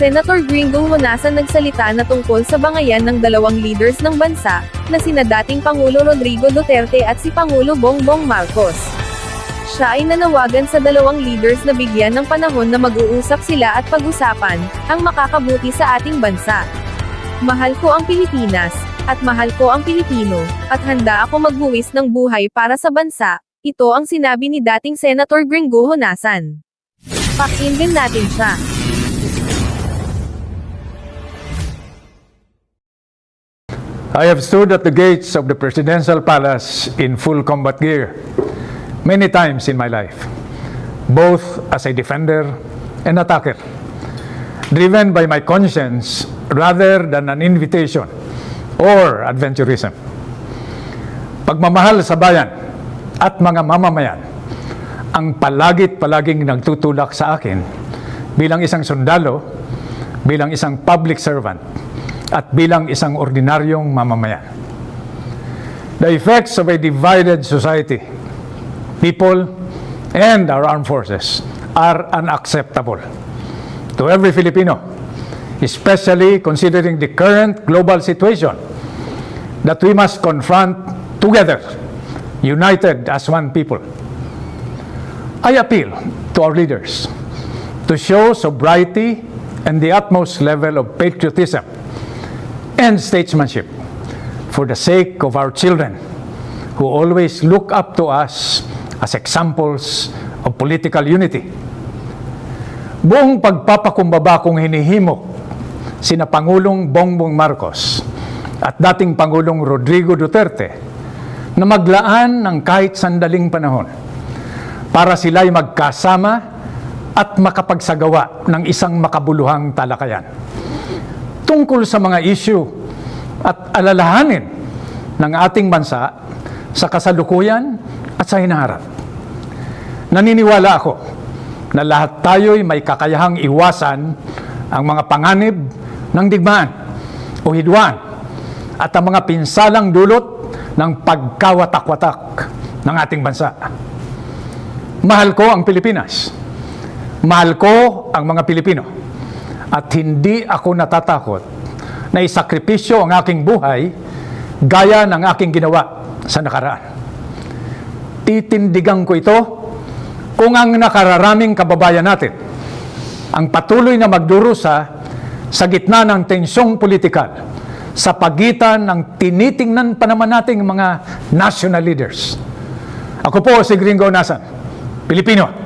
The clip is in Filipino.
Senator Gringo Honasan nagsalita na tungkol sa bangayan ng dalawang leaders ng bansa, na sina dating Pangulo Rodrigo Duterte at si Pangulo Bongbong Marcos. Siya ay nanawagan sa dalawang leaders na bigyan ng panahon na mag-uusap sila at pag-usapan, ang makakabuti sa ating bansa. Mahal ko ang Pilipinas, at mahal ko ang Pilipino, at handa ako magbuwis ng buhay para sa bansa, ito ang sinabi ni dating Senator Gringo Honasan. Pakinggan natin siya. I have stood at the gates of the presidential palace in full combat gear many times in my life, both as a defender and attacker, driven by my conscience rather than an invitation or adventurism. Pagmamahal sa bayan at mga mamamayan ang palagit palaging nagtutulak sa akin bilang isang sundalo, bilang isang public servant, at bilang isang ordinaryong mamamayan. The effects of a divided society, people, and our armed forces are unacceptable to every Filipino, especially considering the current global situation that we must confront together, united as one people. I appeal to our leaders to show sobriety and the utmost level of patriotism and statesmanship for the sake of our children who always look up to us as examples of political unity. Buong pagpapakumbaba kong hinihimok sina Pangulong Bongbong Marcos at dating Pangulong Rodrigo Duterte na maglaan ng kahit sandaling panahon para sila'y magkasama at makapagsagawa ng isang makabuluhang talakayan tungkol sa mga issue at alalahanin ng ating bansa sa kasalukuyan at sa hinaharap. Naniniwala ako na lahat tayo'y may kakayahang iwasan ang mga panganib ng digmaan o hidwaan at ang mga pinsalang dulot ng pagkawatak-watak ng ating bansa. Mahal ko ang Pilipinas. Mahal ko ang mga Pilipino. At hindi ako natatakot na isakripisyo ang aking buhay gaya ng aking ginawa sa nakaraan. Titindigan ko ito kung ang nakararaming kababayan natin ang patuloy na magdurusa sa gitna ng tensyong politikal sa pagitan ng tinitingnan pa naman nating mga national leaders. Ako po si Gringo Nasan, Pilipino